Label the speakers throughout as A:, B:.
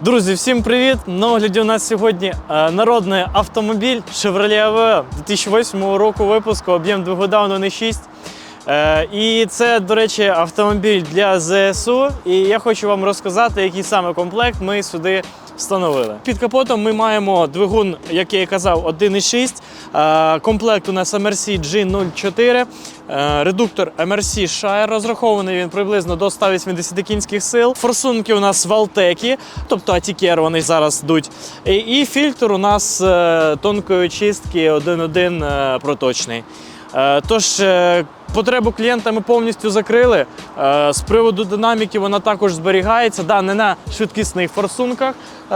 A: Друзі, всім привіт! На огляді у нас сьогодні е, народний автомобіль Chevrolet Aveo 2008 року випуску, об'єм двигуна не 6. І це, до речі, автомобіль для ЗСУ. І я хочу вам розказати, який саме комплект ми сюди встановили. Під капотом ми маємо двигун, як я і казав, 1.6. Е, Комплект у нас MRC G04. Е, Редуктор MRC Shire розрахований він приблизно до 180 кінських сил. Форсунки у нас Валтекі, тобто атікер вони зараз йдуть. І, фільтр у нас е, тонкої чистки 1.1 е, проточний. Тож потребу клієнта ми повністю закрили. Е, З приводу динаміки вона також зберігається, да, не на швидкісних форсунках, е,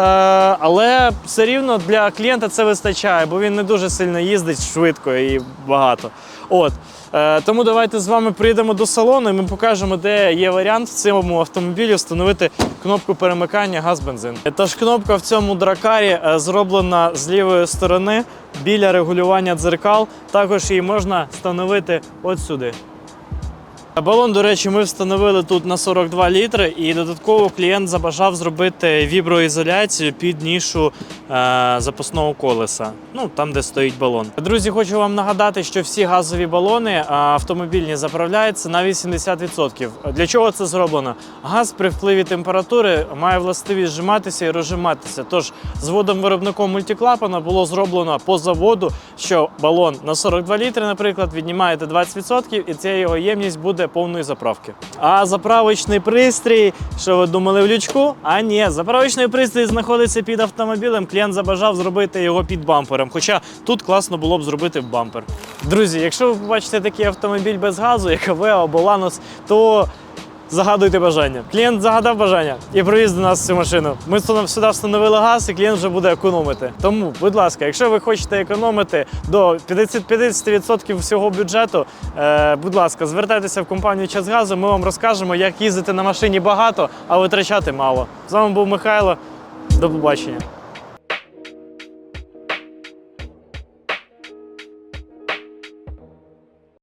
A: але все рівно для клієнта це вистачає, бо він не дуже сильно їздить швидко і багато. От. Е, Тому давайте з вами прийдемо до салону і ми покажемо, де є варіант в цьому автомобілі встановити кнопку перемикання газ-бензин. Тож кнопка в цьому дракарі зроблена з лівої сторони біля регулювання дзеркал. Також її можна встановити от сюди. Балон, до речі, ми встановили тут на 42 літри, і додатково клієнт забажав зробити віброізоляцію під нішу е, запасного колеса. Ну там, де стоїть балон. Друзі, хочу вам нагадати, що всі газові балони автомобільні заправляються на 80%. Для чого це зроблено? Газ при впливі температури має властивість зжиматися і розжиматися. Тож з водом-виробником мультиклапана було зроблено по заводу, що балон на 42 літри, наприклад, віднімаєте 20%, і ця його ємність буде повної заправки. А заправочний пристрій, що ви думали в лючку? А ні, заправочний пристрій знаходиться під автомобілем. Клієнт забажав зробити його під бампером. Хоча тут класно було б зробити бампер. Друзі, якщо ви побачите такий автомобіль без газу, як АВ або Ланос, то Загадуйте бажання. Клієнт загадав бажання і привіз до нас цю машину. Ми сюди встановили газ, і клієнт вже буде економити. Тому, будь ласка, якщо ви хочете економити до 50 50% всього бюджету, е, будь ласка, звертайтеся в компанію Час газу. Ми вам розкажемо, як їздити на машині багато, а витрачати мало. З вами був Михайло. До побачення.